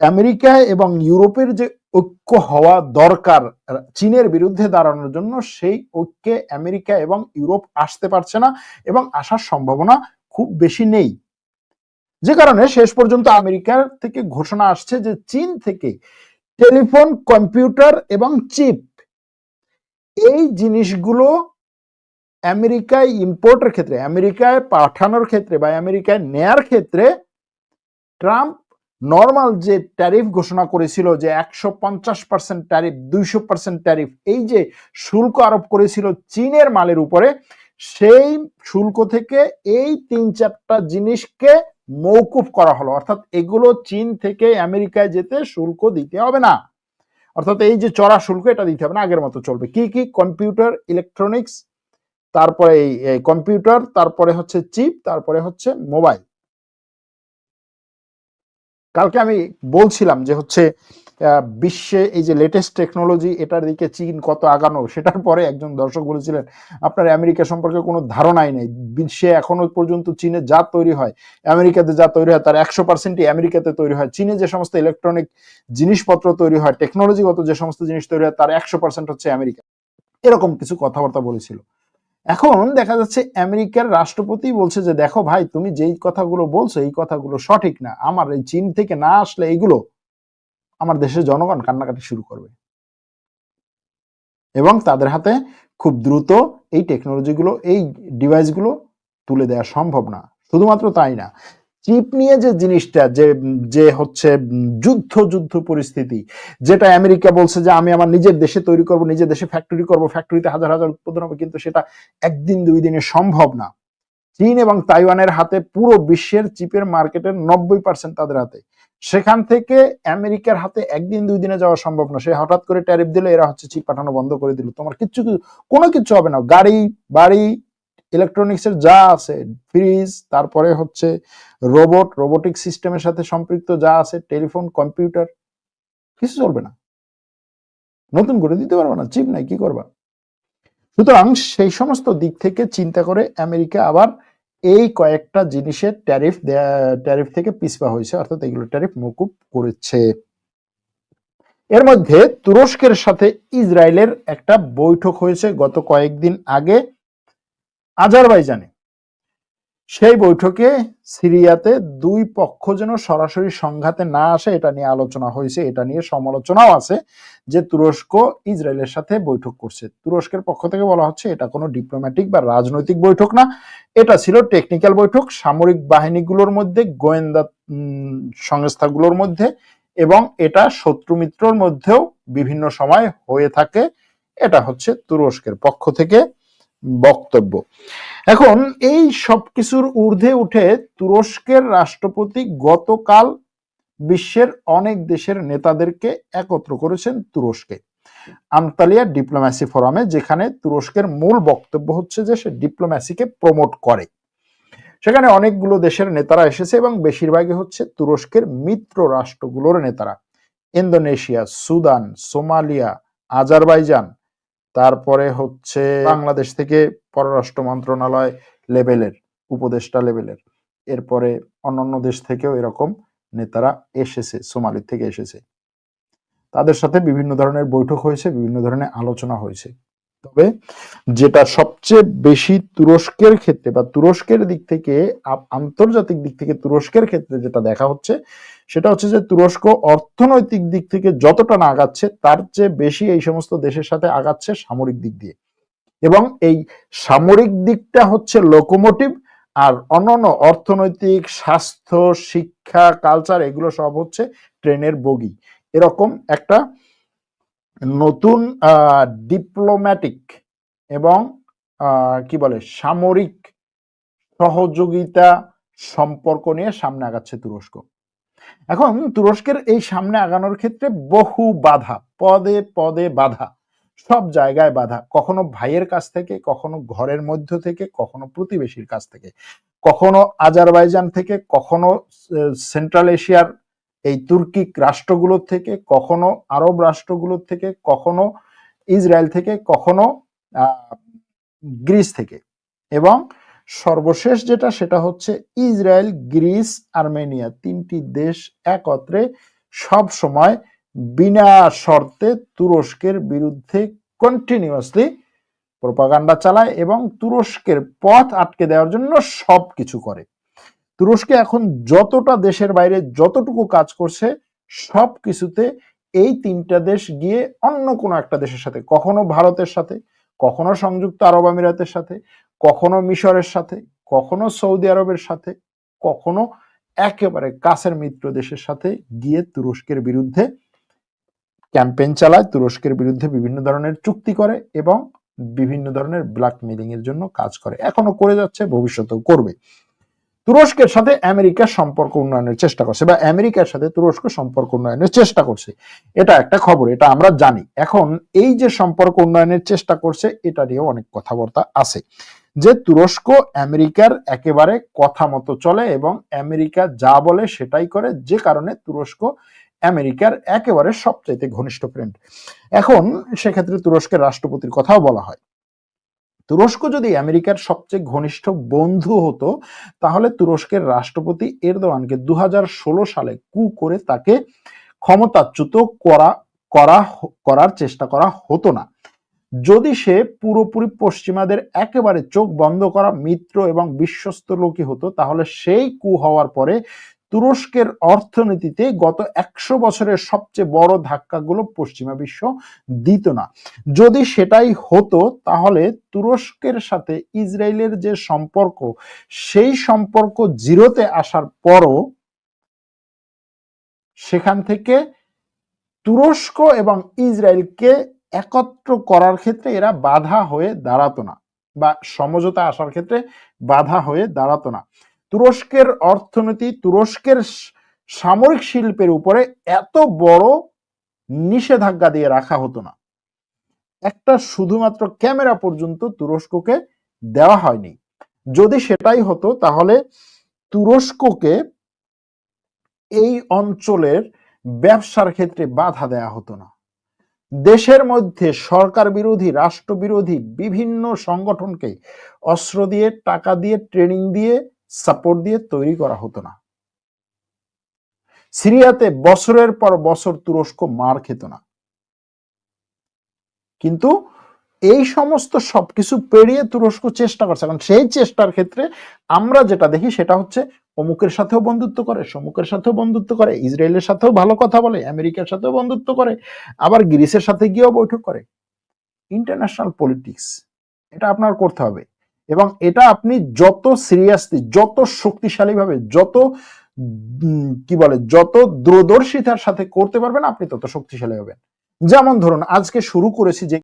America এবং ইউরোপের যে ঐক্য হওয়া দরকার, চীনের বিরুদ্ধে দাঁড়ানোর জন্য সেই ঐক্যে আমেরিকা এবং ইউরোপ আসতে পারছে না এবং আসার সম্ভাবনা খুব বেশি নেই। যে কারণে শেষ পর্যন্ত আমেরিকার থেকে ঘোষণা আসছে যে চীন থেকে টেলিফোন, কম্পিউটার এবং চিপ, এই জিনিসগুলো আমেরিকায় ইম্পোর্টের ক্ষেত্রে, আমেরিকায় পাঠানোর ক্ষেত্রে বা আমেরিকায় নেয়ার ক্ষেত্রে ট্রাম্প নর্মাল যে ট্যারিফ ঘোষণা করেছিল যে একশো পঞ্চাশ পার্সেন্ট ট্যারিফ দুইশো পার্সেন্ট ট্যারিফ এই যে শুল্ক আরোপ করেছিল চীনের মালের উপরে, সেই শুল্ক থেকে এই তিন চারটা জিনিসকে মৌকুফ করা হলো। অর্থাৎ এগুলো চীন থেকে আমেরিকায় যেতে শুল্ক দিতে হবে না। অর্থাৎ এই যে চড়া শুল্ক, এটা দিতে হবে না, আগের মতো চলবে। কি কি? কম্পিউটার ইলেকট্রনিক্স তারপরে এই কম্পিউটার, তারপরে হচ্ছে চিপ, তারপরে হচ্ছে মোবাইল। কালকে আমি বলছিলাম যে হচ্ছে বিশ্বে এই যে লেটেস্ট টেকনোলজি এটার দিকে চীন কত আগানো, সেটার পরে একজন দর্শক বলেছিলেন, আপনার আমেরিকা সম্পর্কে কোনো ধারণাই নেই। বিশ্বে এখনও পর্যন্ত চীনে যা তৈরি হয়, আমেরিকাতে যা তৈরি হয়, তার একশো পার্সেন্টই আমেরিকাতে তৈরি হয়। চীনে যে সমস্ত ইলেকট্রনিক জিনিসপত্র তৈরি হয় টেকনোলজিগত যে সমস্ত জিনিস তৈরি হয়, তার একশো পার্সেন্ট হচ্ছে আমেরিকা। এরকম কিছু কথাবার্তা বলেছিল। এখন দেখা যাচ্ছে আমেরিকার রাষ্ট্রপতি বলছে যে, দেখো ভাই, তুমি যেই কথাগুলো বলছো, এই কথাগুলো সঠিক না। আমার এই চীন থেকে না আসলে এইগুলো আমার দেশের জনগণ কান্নাকাটি শুরু করবে। এবং তাদের হাতে খুব দ্রুত এই টেকনোলজিগুলো এই ডিভাইসগুলো তুলে দেওয়া সম্ভব না। শুধুমাত্র তাই না চিপ নিয়ে যে জিনিসটা, যে যে হচ্ছে যুদ্ধ যুদ্ধ পরিস্থিতি, যেটা আমেরিকা বলছে যে আমি আমার নিজের দেশে তৈরি করব, নিজের দেশে ফ্যাক্টরি করব ফ্যাক্টরিতে হাজার হাজার উৎপাদন হবে, কিন্তু সেটা একদিন, দুই দিনে সম্ভব না। চীন এবং তাইওয়ানের হাতে পুরো বিশ্বের চিপের মার্কেটের নব্বই পার্সেন্ট তাদের হাতে। সেখান থেকে আমেরিকার হাতে একদিন, দুই দিনে যাওয়া সম্ভব না। সে হঠাৎ করে ট্যারিফ দিলে, এরা হচ্ছে চিপ পাঠানো বন্ধ করে দিল। তোমার কিছু কোনো কিছু হবে না। গাড়ি, বাড়ি ইলেকট্রনিক্সের যা আছে, ফ্রিজ, তারপরে হচ্ছে রোবট, রোবোটিক সিস্টেমের সাথে সম্পৃক্ত যা আছে, টেলিফোন, কম্পিউটার, কিছু চলবে না। নতুন করে দিতে পারবে না, চিপ নাই, কি করবা? সুতরাং সেই সমস্ত দিক থেকে চিন্তা করে আমেরিকা আবার এই কয়েকটা জিনিসের ট্যারিফ ট্যারিফ থেকে পিছপা হয়েছে, অর্থাৎ এগুলো ট্যারিফ মকুব করেছে। এর মধ্যে তুরস্কের সাথে ইসরায়েলের একটা বৈঠক হয়েছে গত কয়েকদিন আগে। আজারবাইজানে। সেই বৈঠকে সিরিয়াতে দুই পক্ষ যেন সরাসরি সংঘাতে না আসে, এটা নিয়ে আলোচনা হয়েছে, এটা নিয়ে সমালোচনাও আছে যে তুরস্ক ইসরায়েলের সাথে বৈঠক করছে। তুরস্কের পক্ষ থেকে বলা হচ্ছে, এটা কোনো ডিপ্লোম্যাটিক বা রাজনৈতিক বৈঠক না, এটা ছিল টেকনিক্যাল বৈঠক, সামরিক বাহিনীগুলোর মধ্যে, গোয়েন্দা সংস্থাগুলোর মধ্যে, এবং এটা শত্রু মিত্রর মধ্যেও বিভিন্ন সময় হয়ে থাকে, এটা হচ্ছে তুরস্কের পক্ষ থেকে। বক্তব্য। এখন এই সব কিছুর ঊর্ধ্বে উঠে তুরস্কের রাষ্ট্রপতি গতকাল বিশ্বের অনেক দেশের নেতাদেরকে একত্র করেছেন তুরস্কে। আন্তালিয়া ডিপ্লোম্যাসি ফোরামে, যেখানে তুরস্কের মূল বক্তব্য হচ্ছে যে সে ডিপ্লোম্যাসিকে প্রমোট করে। সেখানে অনেকগুলো দেশের নেতারা এসেছে এবং বেশিরভাগই হচ্ছে তুরস্কের মিত্র রাষ্ট্রগুলোর নেতারা। ইন্দোনেশিয়া, সুদান, সোমালিয়া, আজারবাইজান তারপরে হচ্ছে বাংলাদেশ থেকে পররাষ্ট্র মন্ত্রণালয় লেভেলের উপদেষ্টা লেভেলের। এরপরে অন্যান্য দেশ থেকেও এরকম নেতারা এসেছে সোমালি থেকে এসেছে। তাদের সাথে বিভিন্ন ধরনের বৈঠক হয়েছে বিভিন্ন ধরনের আলোচনা হয়েছে। তবে যেটা সবচেয়ে বেশি তুরস্কের ক্ষেত্রে বা তুরস্কের দিক থেকে আন্তর্জাতিক দিক থেকে তুরস্কের ক্ষেত্রে যেটা দেখা হচ্ছে সেটা হচ্ছে যে তুরস্ক অর্থনৈতিক দিক থেকে যতটা না আগাচ্ছে, তার চেয়ে বেশি এই সমস্ত দেশের সাথে আগাচ্ছে সামরিক দিক দিয়ে। এবং এই সামরিক দিকটা হচ্ছে লোকোমোটিভ আর অন্যান্য অর্থনৈতিক, স্বাস্থ্য, শিক্ষা কালচার এগুলো সব হচ্ছে ট্রেনের বগি। এরকম একটা নতুন ডিপ্লোম্যাটিক এবং কি বলে, সামরিক সহযোগিতা সম্পর্ক নিয়ে সামনে আগাচ্ছে তুরস্ক। এখন তুরস্কের এই সামনে আগানোর ক্ষেত্রে বহু বাধা, পদে পদে বাধা, সব জায়গায় বাধা, কখনো ভাইয়ের কাছ থেকে, কখনো ঘরের মধ্য থেকে, কখনো প্রতিবেশীর কাছ থেকে, কখনো আজারবাইজান থেকে, কখনো সেন্ট্রাল এশিয়ার এই তুর্কিক রাষ্ট্রগুলোর থেকে, কখনো আরব রাষ্ট্রগুলোর থেকে, কখনো ইসরায়েল থেকে, কখনো গ্রিস থেকে এবং সর্বশেষ যেটা, সেটা হচ্ছে ইসরায়েল, গ্রিস, আর্মেনিয়া তিনটি দেশ একত্রে সব সময় বিনা শর্তে তুরস্কের বিরুদ্ধে কন্টিনিউয়াসলি প্রপাগান্ডা চালায় এবং তুরস্কের পথ আটকে দেওয়ার জন্য সব কিছু করে। তুরস্কে এখন যতটা দেশের বাইরে যতটুকু কাজ করছে সব কিছুতে এই তিনটা দেশ গিয়ে অন্য কোনো একটা দেশের সাথে, কখনো ভারতের সাথে, কখনো সংযুক্ত আরব আমিরাতের সাথে কখনো মিশরের সাথে, কখনো সৌদি আরবের সাথে, কখনো একেবারে কাছের মিত্র দেশের সাথে গিয়ে তুরস্কের বিরুদ্ধে ক্যাম্পেইন চালায়, তুরস্কের বিরুদ্ধে বিভিন্ন ধরনের চুক্তি করে এবং বিভিন্ন ধরনের ব্ল্যাকমেলিং এর জন্য কাজ করে। এখনও করে যাচ্ছে, ভবিষ্যতেও করবে। তুরস্কের সাথে আমেরিকার সম্পর্ক উন্নয়নের চেষ্টা করছে বা আমেরিকার সাথে তুরস্ক সম্পর্ক উন্নয়নের চেষ্টা করছে। এটা একটা খবর, এটা আমরা জানি। এখন এই যে সম্পর্ক উন্নয়নের চেষ্টা করছে, এটা নিয়েও অনেক কথাবার্তা আছে। যে তুরস্ক আমেরিকার একেবারে কথা মতো চলে এবং আমেরিকা যা বলে সেটাই করে, যে কারণে তুরস্ক আমেরিকার একেবারে সবচাইতে ঘনিষ্ঠ ফ্রেন্ড এখন সেক্ষেত্রে তুরস্কের রাষ্ট্রপতির কথাও বলা হয়। তুরস্ক যদি আমেরিকার সবচেয়ে ঘনিষ্ঠ বন্ধু হতো, তাহলে তুরস্কের রাষ্ট্রপতি এরদোয়ানকে দু হাজার ষোলো সালে কু করে তাকে ক্ষমতাচ্যুত করা করা, করার চেষ্টা করা হতো না। যদি সে পুরোপুরি পশ্চিমাদের একেবারে চোখ বন্ধ করা মিত্র এবং বিশ্বস্ত লোকই হতো, তাহলে সেই কু হওয়ার পরে তুরস্কের অর্থনীতিতে গত একশো বছরের সবচেয়ে বড় ধাক্কাগুলো পশ্চিমা বিশ্ব দিত না। যদি সেটাই হতো, তাহলে তুরস্কের সাথে ইসরায়েলের যে সম্পর্ক, সেই সম্পর্ক জিরোতে আসার পরও সেখান থেকে তুরস্ক এবং ইসরায়েলকে একত্র করার ক্ষেত্রে এরা বাধা হয়ে দাঁড়াতো না বা সমঝোতা আসার ক্ষেত্রে বাধা হয়ে দাঁড়াতো না। তুরস্কের অর্থনীতি, তুরস্কের সামরিক শিল্পের উপরে এত বড় নিষেধাজ্ঞা দিয়ে রাখা হতো না। একটা শুধুমাত্র ক্যামেরা পর্যন্ত তুরস্ককে দেওয়া হয়নি। যদি সেটাই হতো, তাহলে তুরস্ককে এই অঞ্চলের ব্যবসার ক্ষেত্রে বাধা দেয়া হতো না। দেশের মধ্যে সরকার বিরোধী, রাষ্ট্র বিরোধী বিভিন্ন সংগঠনকে অস্ত্র দিয়ে, টাকা দিয়ে ট্রেনিং দিয়ে সাপোর্ট দিয়ে তৈরি করা হতো না। সিরিয়াতে বছরের পর বছর তুরস্ক মার খেত না। কিন্তু এই সমস্ত সবকিছু পেরিয়ে তুরস্ক চেষ্টা করছে। কারণ সেই চেষ্টার ক্ষেত্রে আমরা যেটা দেখি সেটা হচ্ছে অমুকের সাথেও বন্ধুত্ব করে, সমুকের সাথেও বন্ধুত্ব করে, ইসরায়েলের সাথেও ভালো কথা বলে, আমেরিকার সাথেও বন্ধুত্ব করে, আবার গ্রিসের সাথে গিয়েও বৈঠক করে। ইন্টারন্যাশনাল পলিটিক্স এটা আপনার করতে হবে। এবং এটা আপনি যত সিরিয়াসলি যত শক্তিশালী ভাবে যত কি বলে, যত দূরদর্শিতার সাথে করতে পারবেন, আপনি তত শক্তিশালী হবেন। যেমন ধরুন, আজকে শুরু করেছি যে